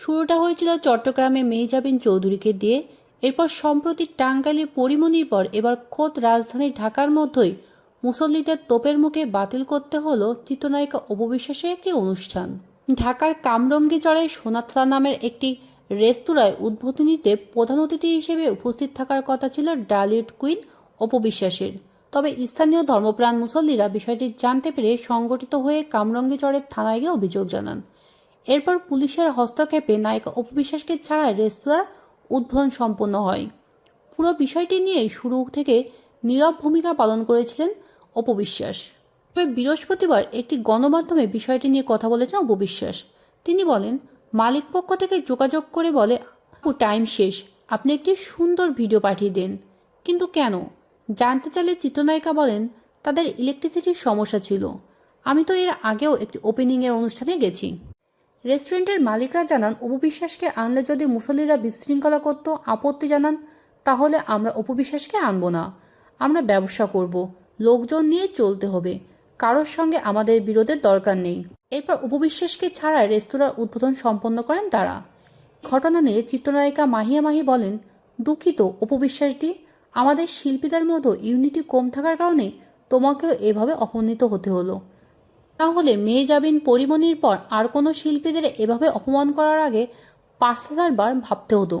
শুরুটা হয়েছিল চট্টগ্রামে মেহজাবিন চৌধুরীকে দিয়ে। এরপর সম্প্রতি টাঙ্গাইলে পরিমণির পর এবার খোদ রাজধানী ঢাকার মধ্যেই মুসল্লিদের তোপের মুখে বাতিল করতে হলো চিত্রনায়িকা অপবিশ্বাসের একটি অনুষ্ঠান। ঢাকার কামরঙ্গীচড়ে সোনাতলা নামের একটি রেস্তোরাঁয় উদ্বোধনীতে প্রধান অতিথি হিসেবে উপস্থিত থাকার কথা ছিল ডালিউড কুইন অপবিশ্বাসের। তবে স্থানীয় ধর্মপ্রাণ মুসল্লিরা বিষয়টি জানতে পেরে সংগঠিত হয়ে কামরঙ্গীচড়ের থানায় গিয়ে অভিযোগ জানান। এরপর পুলিশের হস্তক্ষেপে নায়িকা অপবিশ্বাসকে ছাড়াই রেস্তোরাঁর উদ্বোধন সম্পন্ন হয়। পুরো বিষয়টি নিয়ে শুরু থেকে নীরব ভূমিকা পালন করেছিলেন অপবিশ্বাস। তবে বৃহস্পতিবার একটি গণমাধ্যমে বিষয়টি নিয়ে কথা বলেছেন অপবিশ্বাস। তিনি বলেন, মালিক পক্ষ থেকে যোগাযোগ করে বলে টাইম শেষ। আপনি একটি সুন্দর ভিডিও পাঠিয়ে দেন। কিন্তু কেন? জানতে চাইলে চিত্রনায়িকা বলেন, তাদের ইলেকট্রিসিটির সমস্যা ছিল। আমি তো এর আগেও একটি ওপেনিংয়ের অনুষ্ঠানে গেছি। রেস্টুরেন্টের মালিকরা জানান অপবিশ্বাসকে আনলে যদি মুসল্লিরা বিশৃঙ্খলা করত, আপত্তি জানান, তাহলে আমরা অপবিশ্বাসকে আনব না। আমরা ব্যবসা করব। লোকজন নিয়ে চলতে হবে। কারোর সঙ্গে আমাদের বিরোধের দরকার নেই। এরপর উপবিশ্বাসকে ছাড়াই রেস্তোরাঁর উদ্বোধন সম্পন্ন করেন তারা। ঘটনা নিয়ে চিত্রনায়িকা মাহিয়া মাহি বলেন, দুঃখিত উপবিশ্বাস দি। আমাদের শিল্পীদের মতো ইউনিটি কম থাকার কারণে তোমাকেও এভাবে অপমানিত হতে হলো। তাহলে মেয়ে যাবিন পরিমণির পর আর কোনো শিল্পীদের এভাবে অপমান করার আগে পাঁচ হাজার বার ভাবতে হতো।